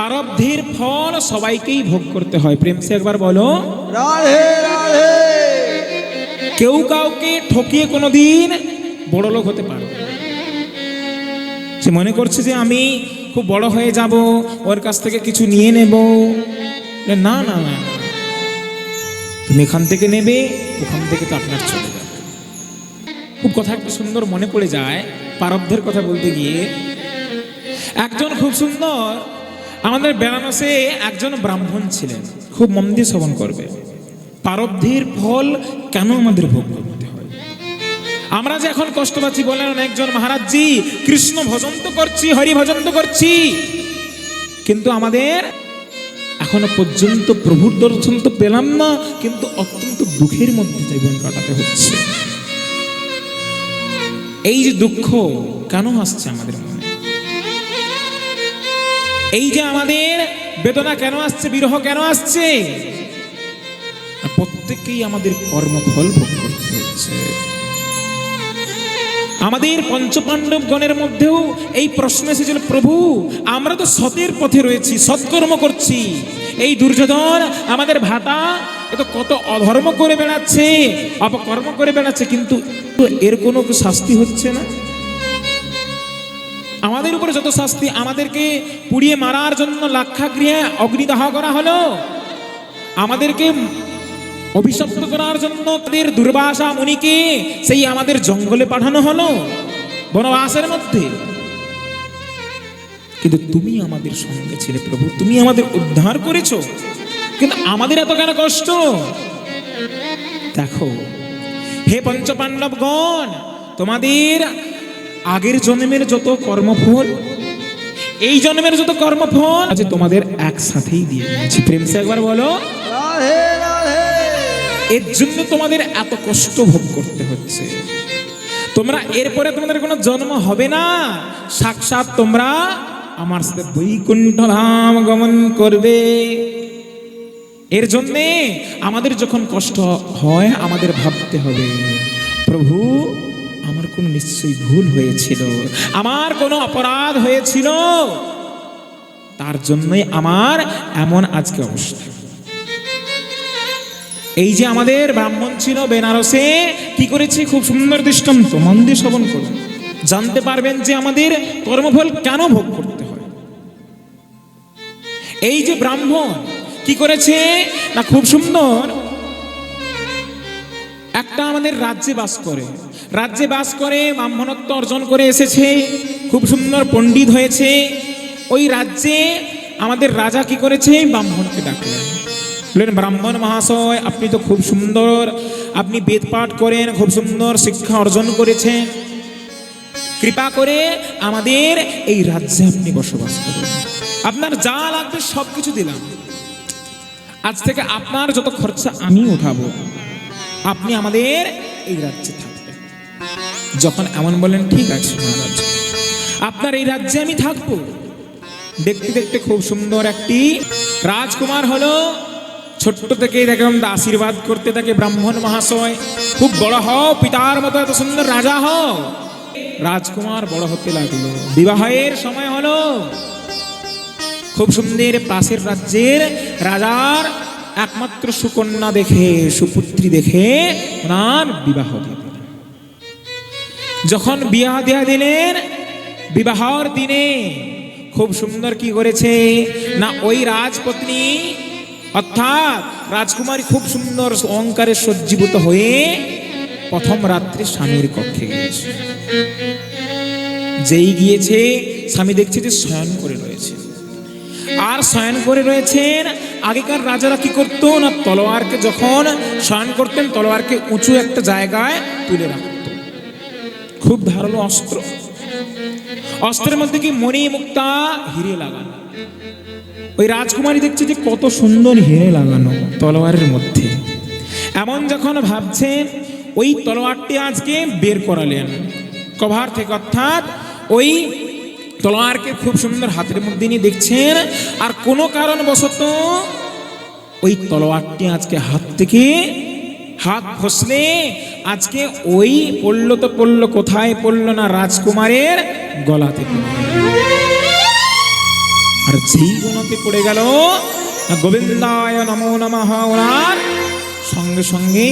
প্রারব্ধের ফল সবাইকেই ভোগ করতে হয়। প্রেম সে একবার বলো। রাধে রাধে। কেউ কাউকে ঠকিয়ে কোনোদিন বড় লোক হতে পারবে না। সে মনে করছে যে আমি খুব বড় হয়ে যাব ওর কাছ থেকে কিছু নিয়ে নেব। না না না না। তুমি এখান থেকে নেবে ওখান থেকে তো আপনার চলে যাবে। খুব কথা একটা সুন্দর মনে পড়ে যায় পারব্ধের কথা বলতে গিয়ে। একজন খুব সুন্দর আমাদের বেনারসে একজন ব্রাহ্মণ ছিলেন। খুব মন দিয়ে শ্রবণ করবে। পারব্ধের ফল কেন আমাদের ভোগ করতে হয়? আমরা যে এখন কষ্ট পাচ্ছি বলেন অনেকজন, মহারাজজি, কৃষ্ণ ভজন তো করছি, হরি ভজন তো করছি। কিন্তু আমাদের এখনও পর্যন্ত প্রভুর দর্শন তো পেলাম না, কিন্তু অত্যন্ত দুঃখের মধ্যে জীবন কাটাতে হচ্ছে। এই যে দুঃখ, কেন আসছে আমাদের এই যে আমাদের বেদনা কেন আসছে, বিরহ কেন আসছে? আর প্রত্যেককেই আমাদের কর্মফল ভোগ করতে হচ্ছে। আমাদের পঞ্চপাণ্ডব গণের মধ্যেও এই প্রশ্ন এসেছিল, প্রভু, আমরা তো সতের পথে রয়েছি, সৎকর্ম করছি। এই দুর্যোধন আমাদের ভাতা, এ তো কত অধর্ম করে বেড়াচ্ছে, অপকর্ম করে বেড়াচ্ছে, কিন্তু এর কোনো শাস্তি হচ্ছে না? আমাদের উপরে যত শাস্তি আমাদেরকে পুড়িয়ে মারার জন্য লাক্ষাগৃহে অগ্নিদাহ করা হলো, আমাদেরকে অভিশপ্ত করার জন্য তাদের দুর্বাসা মুনিকে সেই আমাদের জঙ্গলে পাঠানো হলো বনবাসের মধ্যে। কিন্তু তুমি আমাদের সঙ্গে ছিলে প্রভু, তুমি আমাদের উদ্ধার করেছ, কিন্তু আমাদের এত কেন কষ্ট? দেখো, হে পঞ্চপাণ্ডবগণ, তোমাদের আগের জন্মের যত কর্মফল এই জন্মের যত কর্মফল আছে তোমাদের একসাথেই দিয়ে দিয়েছি। প্রেম সে একবার বলো। এর জন্য তোমাদের এত কষ্ট ভোগ করতে হচ্ছে। তোমরা এরপরে তোমাদের কোনো জন্ম হবে না। সাক্ষাৎ তোমরা আমার সাথে বৈকুণ্ঠ ধাম গমন করবে। এর জন্যে আমাদের যখন কষ্ট হয় আমাদের ভাবতে হবে প্রভু আমার কোনো নিশ্চয়ই ভুল হয়েছিল। আমার কোনো অপরাধ হয়েছিল। তার জন্যই আমার এমন আজকে অবস্থা। এই যে আমাদের ব্রাহ্মণ ছিল বেনারসে, কি করেছে? খুব সুন্দর দৃষ্টান্ত, মন দিয়ে শ্রবণ করুন। জানতে পারবেন যে আমাদের কর্মফল কেন ভোগ করতে হয়। এই যে ব্রাহ্মণ, কি করেছে? না, খুব সুন্দর। একটা আমাদের রাজ্যে বাস করে। রাজ্যে বাস করে, ব্রাহ্মণত্ব অর্জন করে এসেছে, খুব সুন্দর পণ্ডিত হয়েছে। ওই রাজ্যে আমাদের রাজা কি করেছে? ব্রাহ্মণকে ডাকলেন। বললেন, ব্রাহ্মণ মহাশয়, আপনি তো খুব সুন্দর, আপনি বেদ পাঠ করেন, খুব সুন্দর শিক্ষা অর্জন করেছেন। কৃপা করে আমাদের এই রাজ্যে আপনি বসবাস করুন। আপনার যা লাগবে সব কিছু দিলাম। আজ থেকে আপনার যত খরচা আমি উঠাবো, আপনি আমাদের এই রাজ্যে থাকবেন যখন এমন বলেন, ঠিক আছে, মহারাজ। আপনার এই রাজ্যে আমি থাকব। দেখতে দেখতে খুব সুন্দর একটি রাজকুমার হলো। ছোট্ট থেকে দেখলাম আশীর্বাদ করতে থাকে ব্রাহ্মণ মহাশয়। খুব বড় হও, পিতার মতো এত সুন্দর রাজা হও। রাজকুমার বড় হতে লাগল। বিবাহের সময় হলো। খুব সুন্দর পাশের রাজ্যের রাজার একমাত্র সুকন্যা দেখে, সুপুত্রী দেখে ওনার বিবাহ দিলেন যখন বিবাহ দেয়া দিলেন বিবাহর দিনে খুব সুন্দর কি করেছে? না, ওই রাজপত্নী, অর্থাৎ রাজকুমারী খুব সুন্দর অহংকারে সজ্জীভূত হয়ে প্রথম রাত্রে স্বামীর কক্ষে গিয়েছে। যেই গিয়েছে, স্বামী দেখছে যে শয়ন করে রয়েছে। আর শয়ন করে রয়েছেন, আগেকার রাজারা কি করতো না, তলোয়ারকে যখন শয়ন করতেন, তলোয়ারকে উঁচু একটা জায়গায় তুলে রাখত। খুব ধারালো অস্ত্র। অস্ত্রের মধ্যে কি মণি মুক্তা? হিরে লাগানো। ওই রাজকুমারী দেখছে যে কত সুন্দর হিরে লাগানো তলোয়ারের মধ্যে। এমন যখন ভাবছেন, ওই তলোয়ারটি আজকে বের করালেন। কভার থেকে অর্থাৎ ওই তলোয়ারকে খুব সুন্দর হাতের মধ্যে নিয়ে দেখছেন, আর কোনো কারণবশত ওই তলোয়ারটি আজকে হাত থেকে হাত ফসলে আজকে ওই পড়ল তো পড়ল, কোথায় পড়ল না রাজকুমারের গলাতে। আর যেই গুণতে পড়ে গেল গোবিন্দায় নমো নমঃ ওনার সঙ্গে সঙ্গে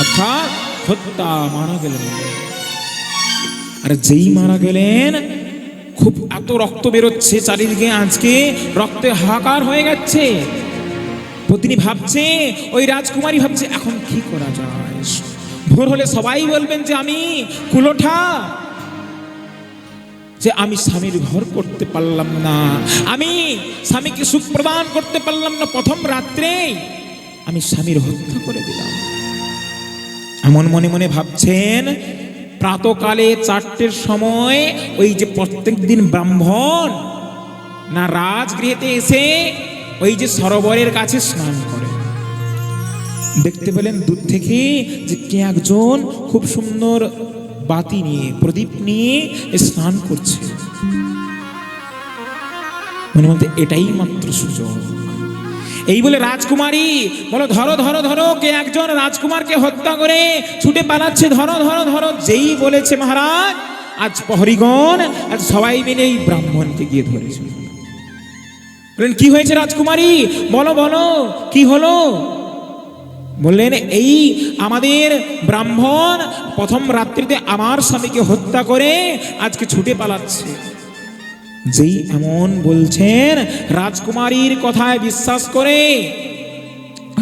অর্থাৎ হত্যা মারা গেলেন। আর যেই মারা গেলেন, খুব এত রক্ত বেরোচ্ছে চারিদিকে, আজকে রক্তে হাহাকার হয়ে যাচ্ছে পত্নী ভাবছে, ওই রাজকুমারী ভাবছে, এখন কি করা যায়? ভোর হলে সবাই বলবেন যে আমি কুলোঠা, যে আমি স্বামীর ঘর করতে পারলাম না, আমি স্বামীকে সুখ প্রদান করতে পারলাম না, প্রথম রাত্রে আমি স্বামীর হত্যা করে দিলাম। এমন মনে মনে ভাবছেন, প্রাতকালে চারটের সময় ওই যে প্রত্যেক দিন ব্রাহ্মণ না রাজগৃহেতে এসে ওই যে সরোবরের কাছে স্নান করে। দেখতে পেলেন দূর থেকে যে কে একজন খুব সুন্দর বাতি নিয়ে, প্রদীপ নিয়ে স্নান করছে। মনে মধ্যে এটাই মাত্র সুযোগ। এই বলে রাজকুমারী বলো, ধরো ধরো ধরো, কে একজন রাজকুমারকে হত্যা করে ছুটে পালাচ্ছে। ধরো ধরো ধরো, যেই বলেছে মহারাজ, আজ প্রহরীগণ, আজ সবাই মিলে এই ব্রাহ্মণকে গিয়ে ধরেছে। বললেন কি হয়েছে রাজকুমারী? বলো বলো, কি হলো? বললেন, এই আমাদের ব্রাহ্মণ প্রথম রাত্রিতে আমার স্বামীকে হত্যা করে আজকে ছুটে পালাচ্ছে। যেই এমন বলছেন, রাজকুমারীর কথায় বিশ্বাস করে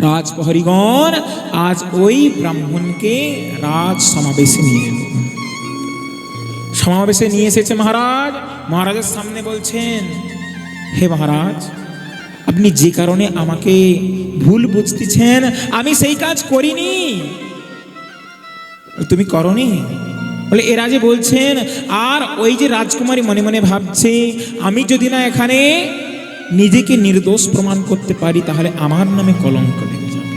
রাজপ্রহরীগণ আজ ওই ব্রাহ্মণকে রাজ সমাবেশে নিয়ে সমাবেশে নিয়ে এসেছে মহারাজ। মহারাজের সামনে বলছেন, হে মহারাজ আপনি যে কারণে আমাকে ভুল বুঝতেছেন, আমি সেই কাজ করিনি। তুমি করনি? বলে এরা যে বলছেন, আর ওই যে রাজকুমারী মনে মনে ভাবছে, আমি যদি না এখানে নিজেকে নির্দোষ প্রমাণ করতে পারি, তাহলে আমার নামে কলঙ্ক লেগে যাবে।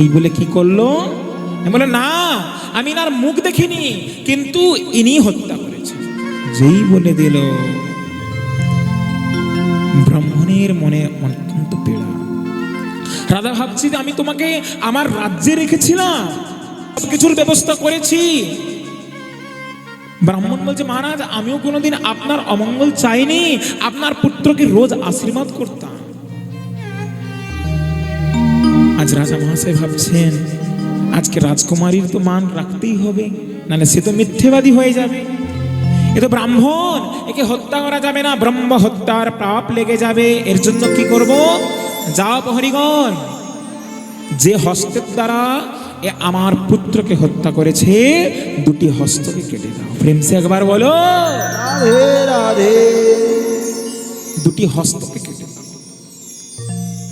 এই বলে কি করল? বলে না, আমি আর মুখ দেখিনি, কিন্তু ইনি হত্যা করেছে যেই বলে দিল ব্রাহ্মণের মনে অত্যন্ত পীড়া। রাধা ভাবছি যে আমি তোমাকে আমার রাজ্যে রেখেছিলাম। কিছুর ব্যবস্থা করেছি। ব্রাহ্মণ বলছে, মহারাজ, আমিও কোনোদিন আপনার অমঙ্গল চাইনি। আপনার পুত্রকে রোজ আশীর্বাদ করতাম। আজ রাজা মহাশয় ভাবছেন, আজকে রাজকুমারীর তো মান রাখতেই হবে, নাহলে সে তো মিথ্যেবাদী হয়ে যাবে। এ তো ব্রাহ্মণ একে হত্যা করা যাবে না ব্রহ্ম হত্যার পাপ লেগে যাবে এর জন্য কি করব? যাও প্রহরীগণ যে হস্তের দ্বারা এ আমার পুত্রকে হত্যা করেছে দুটি হস্তকে কেটে দাও। প্রেমসে একবার বলো। দুটি হস্তকে কেটে দাও।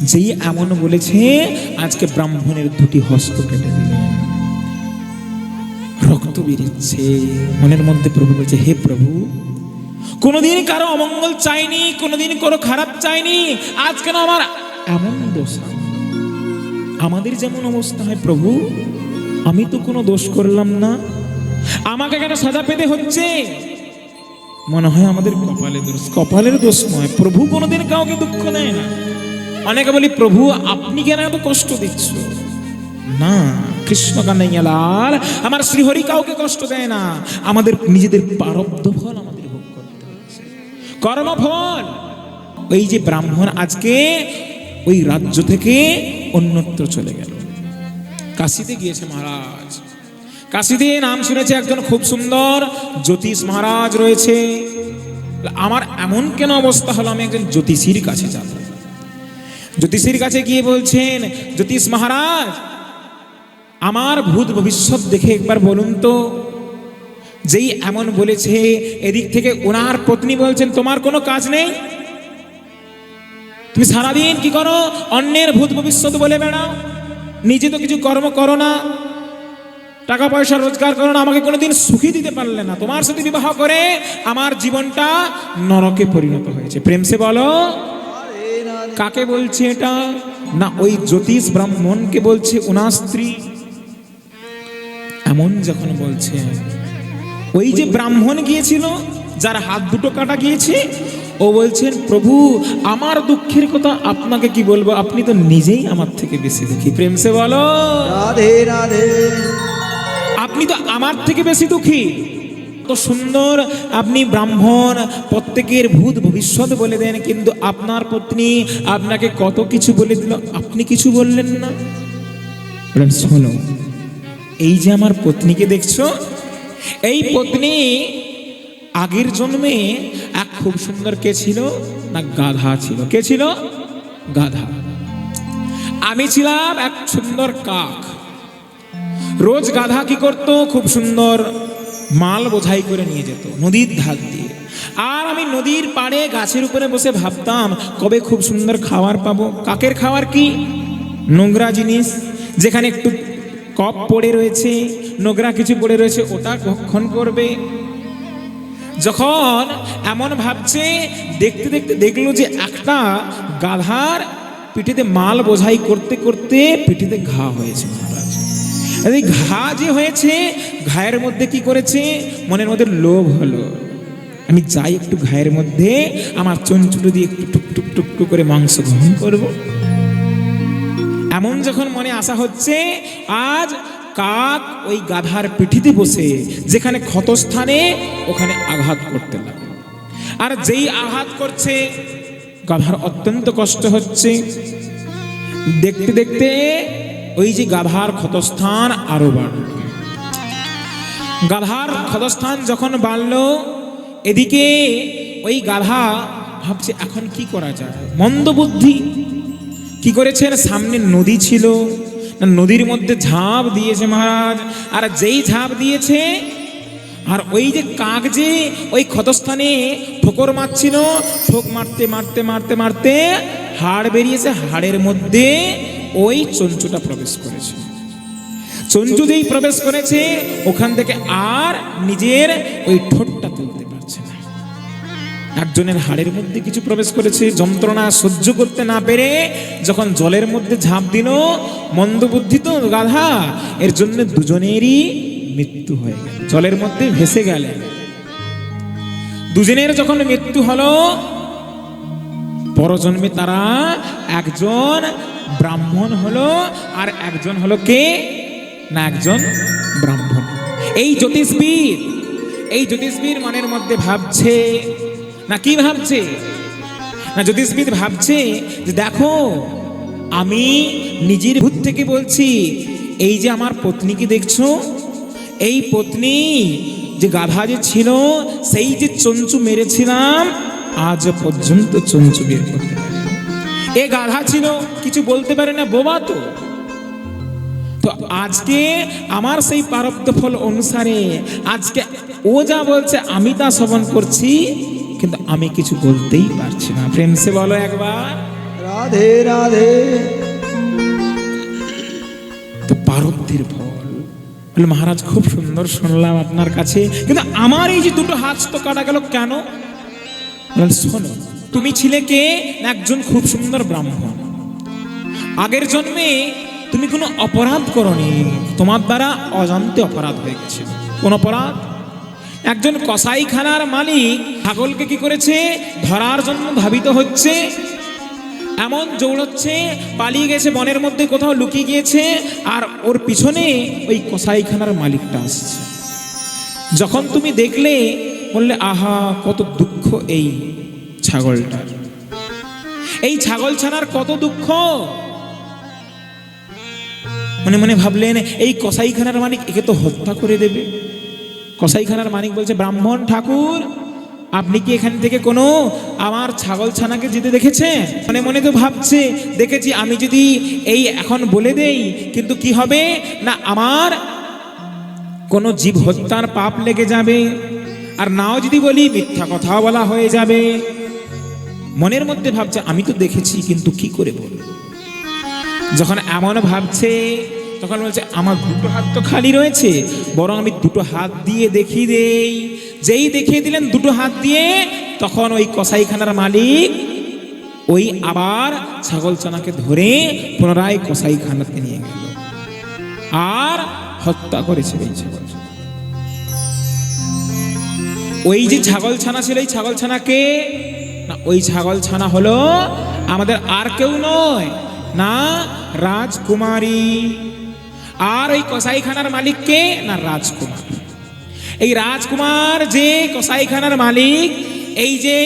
যেই এমন বলেছে আজকে ব্রাহ্মণের দুটি হস্ত কেটে দিলেন। রক্ত বেরিয়েছে মনের মধ্যে প্রভু বলছে, হে প্রভু, কোনোদিন কারও অমঙ্গল চাইনি, কোনোদিন কারও খারাপ চাইনি। আজ কেন আমার এমন দোষা আমাদের যেমন অবস্থা হয়, প্রভু, আমি তো কোনো দোষ করলাম না। আমাকে কেন সাজা পেতে হচ্ছে? মনে হয় আমাদের কপালের দোষ কপালের দোষ নয়। প্রভু কোনোদিন কাউকে দুঃখ দেয় না। অনেকে বলি, প্রভু, আপনি কেন এত কষ্ট দিচ্ছ? না, কৃষ্ণ কানাইয়ালাল আমার শ্রীহরি কাউকে কষ্ট দেয় না। আমাদের নিজেদের প্রারব্ধ ফল আমাদের ভোগ করতে হচ্ছে। কর্মফল। ওই যে ব্রাহ্মণ আজকে ওই রাজ্য থেকে অন্যত্র চলে গেল। কাশিতে গিয়েছে মহারাজ। কাশিতে নাম শুনেছে একজন খুব সুন্দর জ্যোতিষ মহারাজ রয়েছে। আমার এমন কেন অবস্থা হলো? আমি একজন জ্যোতিষীর কাছে যাব। জ্যোতিষীর কাছে গিয়ে বলছেন, জ্যোতিষ মহারাজ আমার ভূত ভবিষ্যৎ দেখে একবার বলুন তো। যেই এমন বলেছে, এদিক থেকে ওনার পত্নী বলছেন, তোমার কোনো কাজ নেই? তুমি সারাদিন কি করো? অন্যের ভূত ভবিষ্যৎ বলে বেড়াও। নিজে তো কিছু কর্ম করো না। টাকা পয়সা রোজগার করো না। আমাকে কোনোদিন সুখী দিতে পারলে না। তোমার সাথে বিবাহ করে আমার জীবনটা নরকে পরিণত হয়েছে। প্রেমসে বলো। কাকে বলছে এটা? না, ওই জ্যোতিষ ব্রাহ্মণকে বলছে ওনার স্ত্রী। এমন যখন বলছে ওই যে ব্রাহ্মণ গিয়েছিল যার হাত দুটো কাটা গিয়েছে ও বলছেন প্রভু আমার দুঃখের কথা আপনাকে কি বলব? আপনি তো নিজেই আমার থেকে বেশি দুঃখী। প্রেম সে বলো রাধে রাধে। আপনি তো আমার থেকে বেশি দুঃখী। কত সুন্দর আপনি ব্রাহ্মণ প্রত্যেকের ভূত ভবিষ্যৎ বলে দেন কিন্তু আপনার পত্নী আপনাকে কত কিছু বলে দিল? আপনি কিছু বললেন না? শোনো এই যে আমার পত্নীকে দেখছ, এই পত্নী আগের জন্মে এক খুব সুন্দর কে ছিল? না, গাধা ছিল। কে ছিল? গাধা। আমি ছিলাম এক সুন্দর কাক। রোজ গাধা কি করতো? খুব সুন্দর মাল বোঝাই করে নিয়ে যেত, নদীর ধার দিয়ে। আর আমি নদীর পাড়ে গাছের উপরে বসে ভাবতাম, কবে খুব সুন্দর খাবার পাবো? কাকের খাবার কি? নোংরা জিনিস, যেখানে একটু কপ পড়ে রয়েছে, নোংরা কিছু পড়ে রয়েছে, ওটা ভক্ষণ করবে যখন এমন ভাবছে, দেখতে দেখতে দেখল যে একটা গাধার পিঠিতে মাল বোঝাই করতে করতে পিঠিতে ঘা হয়েছে এই ঘা যে হয়েছে, ঘায়ের মধ্যে কি করেছে? মনের মধ্যে লোভ হলো। আমি যাই একটু ঘায়ের মধ্যে, আমার চঞ্চুটো দিয়ে একটু টুক টুক করে মাংস গ্রহণ করব। এমন যখন মনে আসা হচ্ছে, আজ কাক ওই গাধার পিঠিতে বসে, যেখানে ক্ষতস্থানে ওখানে আঘাত করতে লাগল আর যেই আঘাত করছে, গাধার অত্যন্ত কষ্ট হচ্ছে। দেখতে দেখতে ওই যে গাধার ক্ষতস্থান আরও বাড়ল। গাধার ক্ষতস্থান যখন বাড়ল, এদিকে ওই গাধা ভাবছে, এখন কি করা যায়? মন্দ বুদ্ধি কি করেছেন? সামনে নদী ছিল। নদীর মধ্যে ঝাঁপ দিয়েছে মহারাজ। আর যেই ঝাঁপ দিয়েছে, আর ওই যে কাক যে ওই ক্ষতস্থানে ঠোকর মারছিল, ঠোক মারতে মারতে মারতে মারতে হাড় বেরিয়েছে। হাড়ের মধ্যে ওই চঞ্চুটা প্রবেশ করেছে। চঞ্চু যেই প্রবেশ করেছে, ওখান থেকে আর নিজের ওই ঠোঁটটা তুলতে একজনের হাড়ের মধ্যে কিছু প্রবেশ করেছে। যন্ত্রণা সহ্য করতে না পেরে যখন জলের মধ্যে ঝাঁপ দিল মন্দবুদ্ধি তো গাধা, এর জন্য দুজনেরই মৃত্যু হয়ে গেল। জলের মধ্যে ভেসে গেলে। দুজনের যখন মৃত্যু হলো, পরজন্মে তারা একজন ব্রাহ্মণ হলো, আর একজন হলো কে? না, একজন ব্রাহ্মণ। এই জ্যোতিষবিদ এই জ্যোতিষবিদ মনের মধ্যে ভাবছে না কি ভাবছে? না জ্যোতিষবিদ ভাবছে যে দেখো, আমি নিজের ভূত থেকে বলছি, এই যে আমার পত্নীকে দেখছ? এই পত্নী যে গাধা যে ছিল, সেই যে চঞ্চু মেরেছিলাম, আজ পর্যন্ত চঞ্চু বের করতে এ গাধা ছিল, কিছু বলতে পারে না, বোবা তো। তো আজকে আমার সেই প্রারব্ধ ফল অনুসারে, আজকে ও যা বলছে, আমি তা শ্রবণ করছি কিন্তু আমি কিছু বলতেই পারছি না। প্রেম সে বলো একবার। রাধে রাধে। তো পারব্ধের ফল বলে মহারাজ খুব সুন্দর শুনলাম আপনার কাছে। কিন্তু আমার এই যে দুটো হাত তো কাটা গেল কেন? শোনো তুমি ছিলে কে? একজন খুব সুন্দর ব্রাহ্মণ। আগের জন্মে তুমি কোনো অপরাধ করনি। তোমার দ্বারা অজান্তে অপরাধ হয়ে গেছে। কোন অপরাধ? একজন কসাইখানার মালিক ছাগলকে কি করেছে? ধরার জন্য ধাবিত হচ্ছে। এমন জৌড়চ্ছে পালিয়ে গেছে বনের মধ্যে, কোথাও লুকিয়ে গিয়েছে, আর ওর পিছনে ওই কসাইখানার মালিকটা আসছে। যখন তুমি দেখলে, বললে, আহা, কত দুঃখ এই ছাগলটার এই ছাগল ছানার কত দুঃখ? মনে মনে ভাবলেন, এই কসাইখানার মালিক একে তো হত্যা করে দেবে। কসাইখানার মানিক বলছে, ব্রাহ্মণ ঠাকুর, আপনি কি এখান থেকে কোনো আমার ছাগল ছানাকে যেতে দেখেছেন? মনে মনে তো ভাবছে, দেখেছি, আমি যদি এই এখন বলে দেই, কিন্তু কি হবে? না, আমার কোনো জীব হত্যার পাপ লেগে যাবে, আর নাও যদি বলি, মিথ্যা কথা বলা হয়ে যাবে। মনের মধ্যে ভাবছে, আমি তো দেখেছি, কিন্তু কি করে বলব? যখন এমন ভাবছে তখন বলছে, আমার দুটো হাত তো খালি রয়েছে, বরং আমি দুটো হাত দিয়ে দেখিয়ে দেই। যেই দেখিয়ে দিলেন দুটো হাত দিয়ে, তখন ওই কসাইখানার মালিক ওই আবার ছাগল চানাকে ধরে পুনরায় কসাইখানাতে নিয়ে গেল আর হত্যা করেছে এই ছাগল। ওই যে ছাগল ছানা ছিল, এই ছাগল ছানাকে, না, ওই ছাগল ছানা হলো আমাদের আর কেউ নয়, না, রাজকুমারী। আর ওই কসাইখানার মালিককে না, রাজকুমার। এই রাজকুমার যে কসাইখানার মালিক, এই যে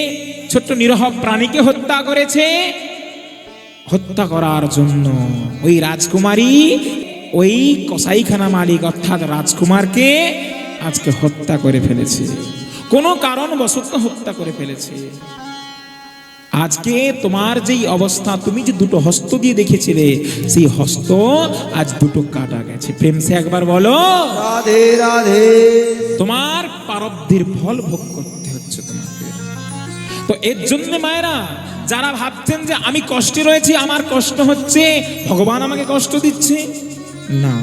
ছোট্ট নিরহ প্রাণীকে হত্যা করেছে, হত্যা করার জন্য ওই রাজকুমারী ওই কসাইখানা মালিক অর্থাৎ রাজকুমারকে আজকে হত্যা করে ফেলেছে। কোনো কারণবশত হত্যা করে ফেলেছে। আজকে তোমার যেই অবস্থা তুমি যে দুটো হস্ত দিয়ে দেখেছিলে সেই হস্ত আজ দুটো কাটা গেছে। প্রেম সে একবার বলো। রাধে রাধে। তোমার পারব্ধের ফল ভোগ করতে হচ্ছে তোমাকে। তো এর জন্য মায়েরা যারা ভাবছেন যে আমি কষ্টে রয়েছি আমার কষ্ট হচ্ছে ভগবান আমাকে কষ্ট দিচ্ছে। না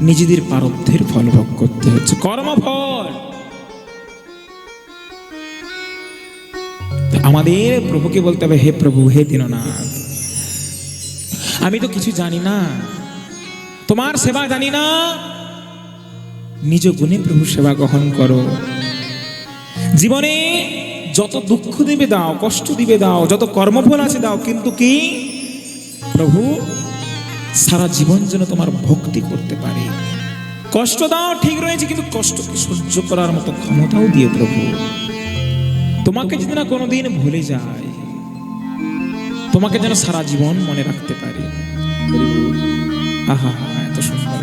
নিজেদের পারব্ধের ফল ভোগ করতে হচ্ছে। কর্মফল। আমাদের প্রভুকে বলতে হবে, হে প্রভু, হে দীননাথ, আমি তো কিছু জানি না। তোমার সেবা জানি না। নিজ গুণে প্রভু সেবা গ্রহণ করো। জীবনে যত দুঃখ দিবে দাও, কষ্ট দিবে দাও, যত কর্মফল আছে দাও, কিন্তু কি? প্রভু, সারা জীবন যেন তোমার ভক্তি করতে পারে। কষ্ট দাও, ঠিক রয়েছে, কিন্তু কষ্টকে সহ্য করার মতো ক্ষমতাও দিয়ে প্রভু। তোমাকে যদি না কোনোদিন ভুলে যায়, তোমাকে যেন সারা জীবন মনে রাখতে পারি আহা, এত সুন্দর।